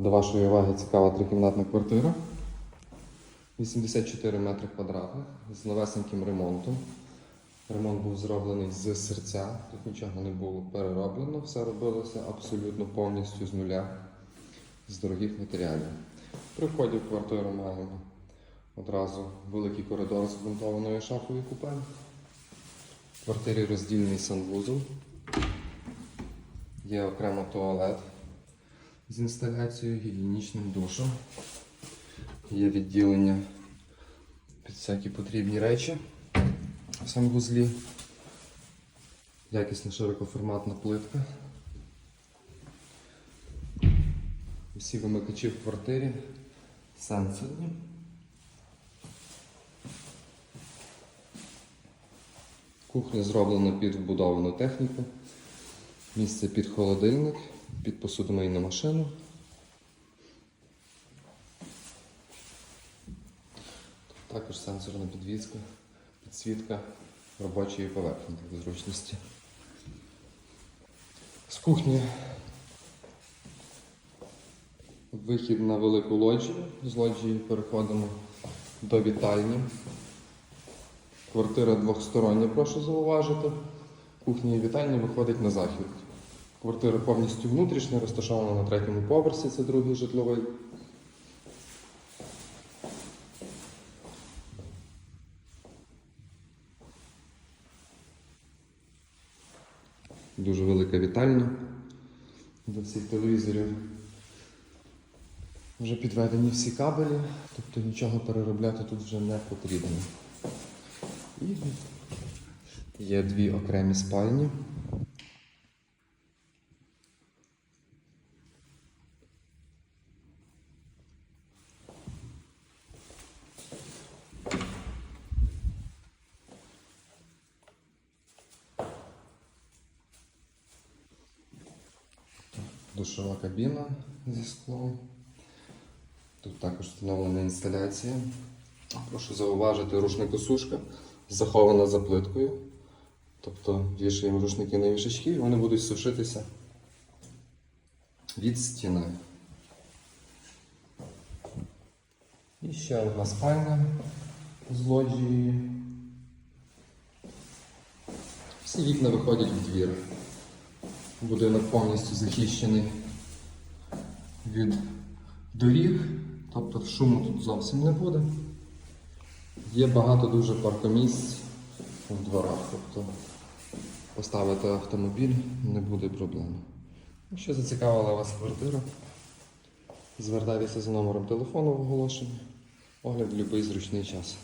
До вашої уваги цікава трикімнатна квартира. 84 метри квадратних з новесеньким ремонтом. Ремонт був зроблений з серця, тут нічого не було перероблено, все робилося абсолютно повністю з нуля, з дорогих матеріалів. При вході в квартиру маємо одразу великий коридор з вмонтованою шафою купе. В квартирі роздільний санвузол. Є окремо туалет з інсталяцією, гігієнічним душем. Є відділення під всякі потрібні речі в санвузлі. Якісна широкоформатна плитка. Всі вимикачі в квартирі сенсорні. Кухня зроблена під вбудовану техніку. Місце під холодильник, під посудомийну машину. Також сенсорна підвізка, підсвітка робочої поверхні для зручності. З кухні вихід на велику лоджію. З лоджії переходимо до вітальні. Квартира двохстороння, прошу зауважити. Кухня і вітальня виходить на захід. Квартира повністю внутрішня, розташована на третьому поверсі, це другий житловий. Дуже велика вітальня до всіх телевізорів. Вже підведені всі кабелі, тобто нічого переробляти тут вже не потрібно. І є дві окремі спальні. Душова кабіна зі склом. Тут також встановлена інсталяція. Прошу зауважити, рушникосушка захована за плиткою. Тобто вішаємо рушники на вішачки і вони будуть сушитися від стіни. І ще одна спальня з лоджією. Всі вікна виходять в двір. Будинок повністю захищений від доріг, тобто шуму тут зовсім не буде. Є багато дуже паркомісць в дворах, тобто поставити автомобіль не буде проблем. Якщо зацікавила вас квартира, звертайтеся за номером телефону в оголошенні. Огляд в будь-який зручний час.